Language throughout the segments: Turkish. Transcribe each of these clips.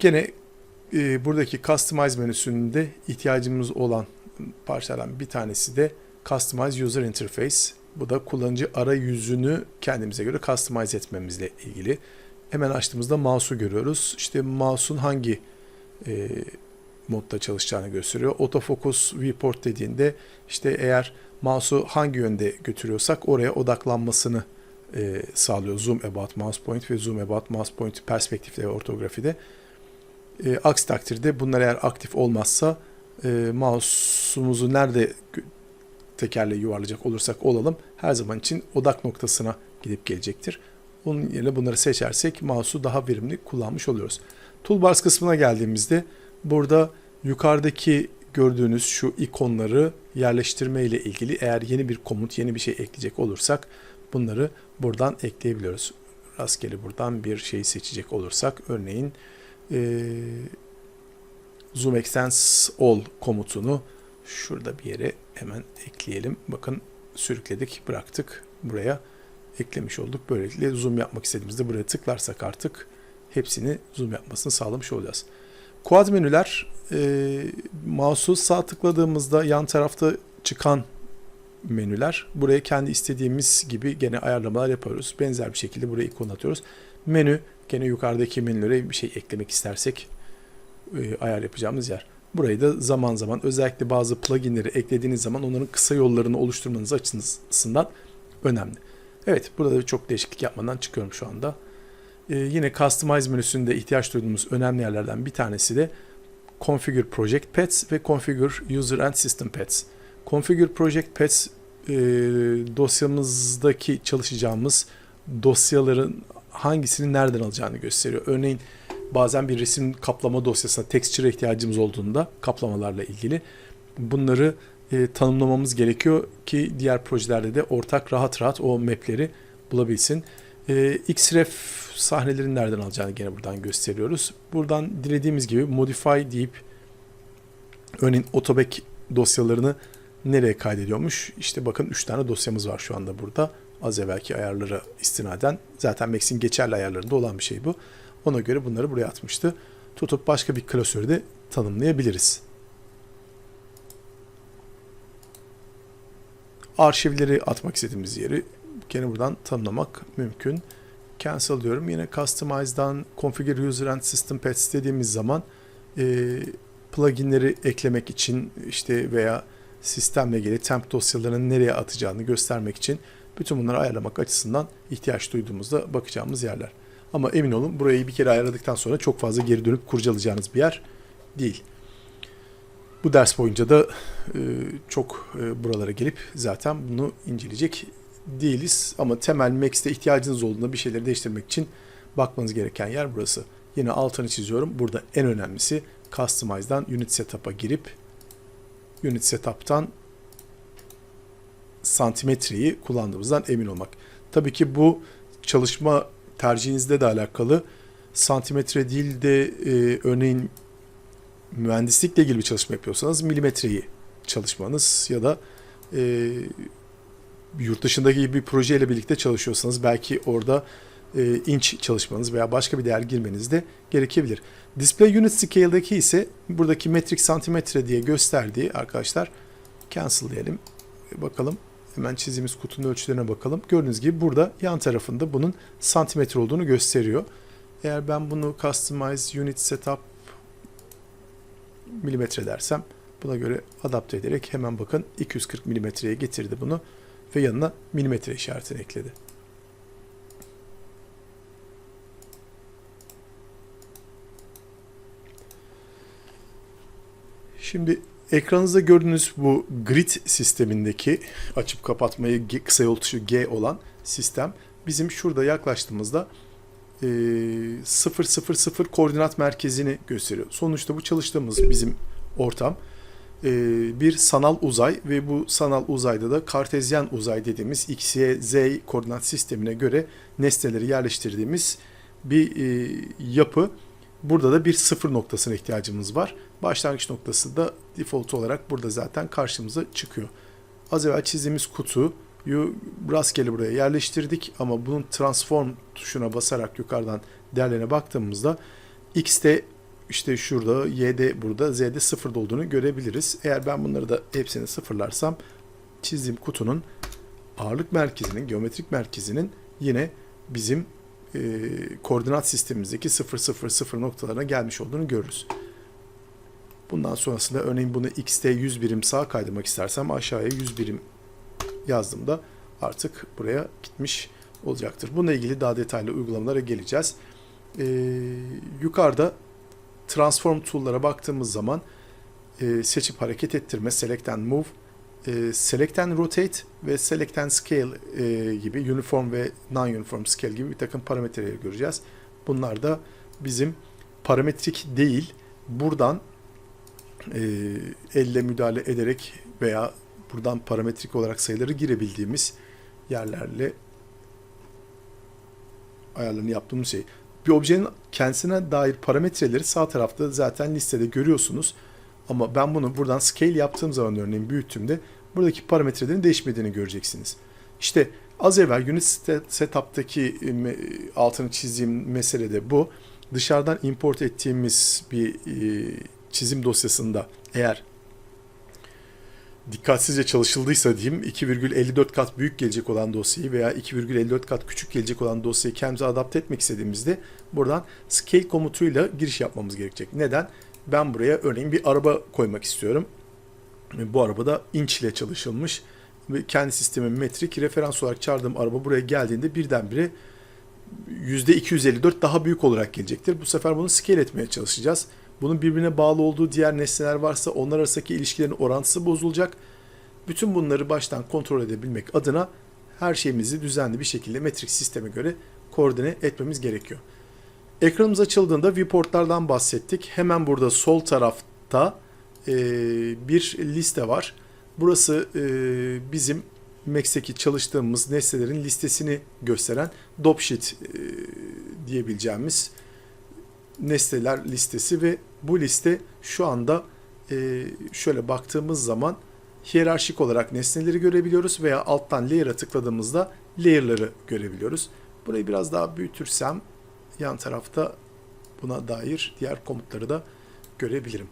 Gene e, buradaki Customize menüsünde ihtiyacımız olan parçalardan bir tanesi de Customize User Interface. Bu da kullanıcı arayüzünü kendimize göre customize etmemizle ilgili. Hemen açtığımızda mouse'u görüyoruz. İşte mouse'un hangi e, modda çalışacağını gösteriyor. Autofocus viewport dediğinde işte eğer mouse'u hangi yönde götürüyorsak oraya odaklanmasını e, sağlıyor. Zoom about mouse point ve zoom about mouse point perspektifte ve ortografide. E, aksi takdirde bunlar eğer aktif olmazsa e, mouse'umuzu nerede tekerle yuvarlayacak olursak olalım her zaman için odak noktasına gidip gelecektir. Onun yerine bunları seçersek mouse'u daha verimli kullanmış oluyoruz. Toolbars kısmına geldiğimizde burada yukarıdaki gördüğünüz şu ikonları yerleştirme ile ilgili eğer yeni bir komut, yeni bir şey ekleyecek olursak bunları buradan ekleyebiliyoruz. Rastgele buradan bir şeyi seçecek olursak örneğin eee zoom extends all komutunu şurada bir yere hemen ekleyelim. Bakın sürükledik, bıraktık. Buraya eklemiş olduk. Böylelikle zoom yapmak istediğimizde buraya tıklarsak artık hepsini zoom yapmasını sağlamış olacağız. Quad menüler e, mouse'u sağ tıkladığımızda yan tarafta çıkan menüler. Buraya kendi istediğimiz gibi gene ayarlamalar yapıyoruz. Benzer bir şekilde buraya ikon atıyoruz. Menü gene yukarıdaki menülere bir şey eklemek istersek e, ayar yapacağımız yer. Burayı da zaman zaman özellikle bazı pluginleri eklediğiniz zaman onların kısa yollarını oluşturmanız açısından önemli. Evet burada da çok değişiklik yapmadan çıkıyorum şu anda. Ee, yine Customize menüsünde ihtiyaç duyduğumuz önemli yerlerden bir tanesi de Configure Project Paths ve Configure User and System Paths. Configure Project Paths e, dosyamızdaki çalışacağımız dosyaların hangisini nereden alacağını gösteriyor. Örneğin bazen bir resim kaplama dosyasına texture ihtiyacımız olduğunda kaplamalarla ilgili bunları e, tanımlamamız gerekiyor ki diğer projelerde de ortak rahat rahat o mapleri bulabilsin. E, Xref sahnelerini nereden alacağını gene buradan gösteriyoruz. Buradan dilediğimiz gibi modify deyip örneğin Autoback dosyalarını nereye kaydediyormuş? İşte bakın 3 tane dosyamız var şu anda burada. Az evvelki ayarlara istinaden. Zaten Max'in geçerli ayarlarında olan bir şey bu. Ona göre bunları buraya atmıştı. Tutup başka bir klasörü de tanımlayabiliriz. Arşivleri atmak istediğimiz yeri gene buradan tanımlamak mümkün. Cancel diyorum. Yine Customize'dan Configure User and System Paths dediğimiz zaman e, pluginleri eklemek için işte veya sistemle ilgili temp dosyalarını nereye atacağını göstermek için bütün bunları ayarlamak açısından ihtiyaç duyduğumuzda bakacağımız yerler. Ama emin olun burayı bir kere ayarladıktan sonra çok fazla geri dönüp kurcalayacağınız bir yer değil. Bu ders boyunca da e, çok e, buralara gelip zaten bunu inceleyecek değiliz. Ama temel Max'te ihtiyacınız olduğunda bir şeyleri değiştirmek için bakmanız gereken yer burası. Yine altını çiziyorum. Burada en önemlisi Customize'dan Unit Setup'a girip Unit Setup'tan santimetreyi kullandığımızdan emin olmak. Tabii ki bu çalışma tercihinizde de alakalı. Santimetre değil de e, örneğin mühendislikle ilgili bir çalışma yapıyorsanız milimetreyi çalışmanız ya da e, yurt dışındaki bir projeyle birlikte çalışıyorsanız belki orada e, inç çalışmanız veya başka bir değer girmeniz de gerekebilir. Display Unit Scale'daki ise buradaki metrik santimetre diye gösterdiği arkadaşlar cancel diyelim. Bakalım hemen çizdiğimiz kutunun ölçülerine bakalım. Gördüğünüz gibi burada yan tarafında bunun santimetre olduğunu gösteriyor. Eğer ben bunu Customize Unit Setup milimetre dersem buna göre adapte ederek hemen bakın 240 milimetreye getirdi bunu ve yanına milimetre işaretini ekledi. Şimdi ekranınızda gördüğünüz bu grid sistemindeki açıp kapatmayı kısa yol tuşu G olan sistem bizim şurada yaklaştığımızda e, 000 koordinat merkezini gösteriyor. Sonuçta bu çalıştığımız bizim ortam e, bir sanal uzay ve bu sanal uzayda da kartezyen uzay dediğimiz x, y, z koordinat sistemine göre nesneleri yerleştirdiğimiz bir e, yapı. Burada da bir sıfır noktasına ihtiyacımız var. Başlangıç noktası da default olarak burada zaten karşımıza çıkıyor. Az evvel çizdiğimiz kutuyu rastgele buraya yerleştirdik ama bunun transform tuşuna basarak yukarıdan değerlerine baktığımızda x'te işte şurada, y'de burada, z'de sıfırda olduğunu görebiliriz. Eğer ben bunları da hepsini sıfırlarsam çizdiğim kutunun ağırlık merkezinin, geometrik merkezinin yine bizim e, koordinat sistemimizdeki 0 0 0 noktalarına gelmiş olduğunu görürüz. Bundan sonrasında örneğin bunu x'te 100 birim sağa kaydırmak istersem aşağıya 100 birim yazdığımda artık buraya gitmiş olacaktır. Bununla ilgili daha detaylı uygulamalara geleceğiz. Ee, yukarıda transform tool'lara baktığımız zaman e, seçip hareket ettirme, select and move, e, select and rotate ve select and scale e, gibi uniform ve non-uniform scale gibi bir takım parametreleri göreceğiz. Bunlar da bizim parametrik değil, buradan e, elle müdahale ederek veya buradan parametrik olarak sayıları girebildiğimiz yerlerle ayarlarını yaptığımız şey. Bir objenin kendisine dair parametreleri sağ tarafta zaten listede görüyorsunuz. Ama ben bunu buradan scale yaptığım zaman örneğin büyüttüğümde buradaki parametrelerin değişmediğini göreceksiniz. İşte az evvel unit setup'taki e, altını çizdiğim mesele de bu. Dışarıdan import ettiğimiz bir e, çizim dosyasında eğer dikkatsizce çalışıldıysa diyeyim 2,54 kat büyük gelecek olan dosyayı veya 2,54 kat küçük gelecek olan dosyayı kendimize adapte etmek istediğimizde buradan scale komutuyla giriş yapmamız gerekecek. Neden? Ben buraya örneğin bir araba koymak istiyorum. Bu arabada inç ile çalışılmış kendi sistemin metrik referans olarak çağırdığım araba buraya geldiğinde birdenbire %254 daha büyük olarak gelecektir. Bu sefer bunu scale etmeye çalışacağız. Bunun birbirine bağlı olduğu diğer nesneler varsa onlar arasındaki ilişkilerin orantısı bozulacak. Bütün bunları baştan kontrol edebilmek adına her şeyimizi düzenli bir şekilde metrik sisteme göre koordine etmemiz gerekiyor. Ekranımız açıldığında viewportlardan bahsettik. Hemen burada sol tarafta e, bir liste var. Burası e, bizim Max'teki çalıştığımız nesnelerin listesini gösteren dopsheet e, diyebileceğimiz nesneler listesi ve bu liste şu anda e, şöyle baktığımız zaman hiyerarşik olarak nesneleri görebiliyoruz veya alttan layer'a tıkladığımızda layer'ları görebiliyoruz. Burayı biraz daha büyütürsem yan tarafta buna dair diğer komutları da görebilirim.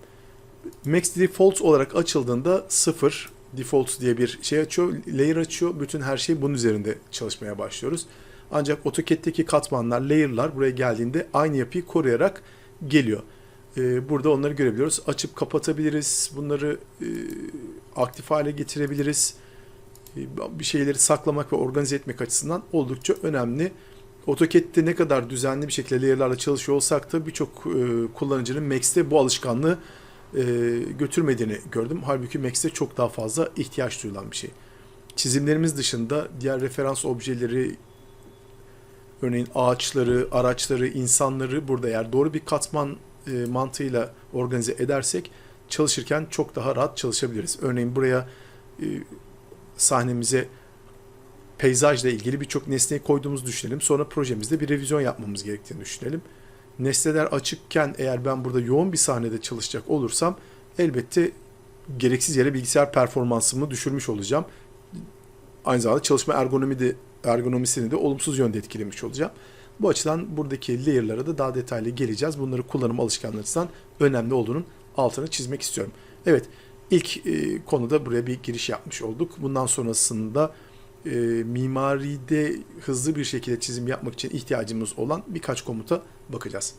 Max Default olarak açıldığında 0 Default diye bir şey açıyor, layer açıyor. Bütün her şey bunun üzerinde çalışmaya başlıyoruz. Ancak AutoCAD'deki katmanlar, layer'lar buraya geldiğinde aynı yapıyı koruyarak geliyor. Ee, burada onları görebiliyoruz. Açıp kapatabiliriz. Bunları e, aktif hale getirebiliriz. E, bir şeyleri saklamak ve organize etmek açısından oldukça önemli. AutoCAD'de ne kadar düzenli bir şekilde layer'larla çalışıyor olsak da birçok e, kullanıcının Max'te bu alışkanlığı e, götürmediğini gördüm. Halbuki Max'te çok daha fazla ihtiyaç duyulan bir şey. Çizimlerimiz dışında diğer referans objeleri, örneğin ağaçları, araçları, insanları burada eğer doğru bir katman e, mantığıyla organize edersek çalışırken çok daha rahat çalışabiliriz. Örneğin buraya e, sahnemize peyzajla ilgili birçok nesneyi koyduğumuzu düşünelim. Sonra projemizde bir revizyon yapmamız gerektiğini düşünelim. Nesneler açıkken eğer ben burada yoğun bir sahnede çalışacak olursam elbette gereksiz yere bilgisayar performansımı düşürmüş olacağım. Aynı zamanda çalışma ergonomi de, ergonomisini de olumsuz yönde etkilemiş olacağım. Bu açıdan buradaki layer'lara da daha detaylı geleceğiz. Bunları kullanım alışkanlığı açısından önemli olduğunun altını çizmek istiyorum. Evet, ilk e, konuda buraya bir giriş yapmış olduk. Bundan sonrasında e, mimaride hızlı bir şekilde çizim yapmak için ihtiyacımız olan birkaç komuta bakacağız.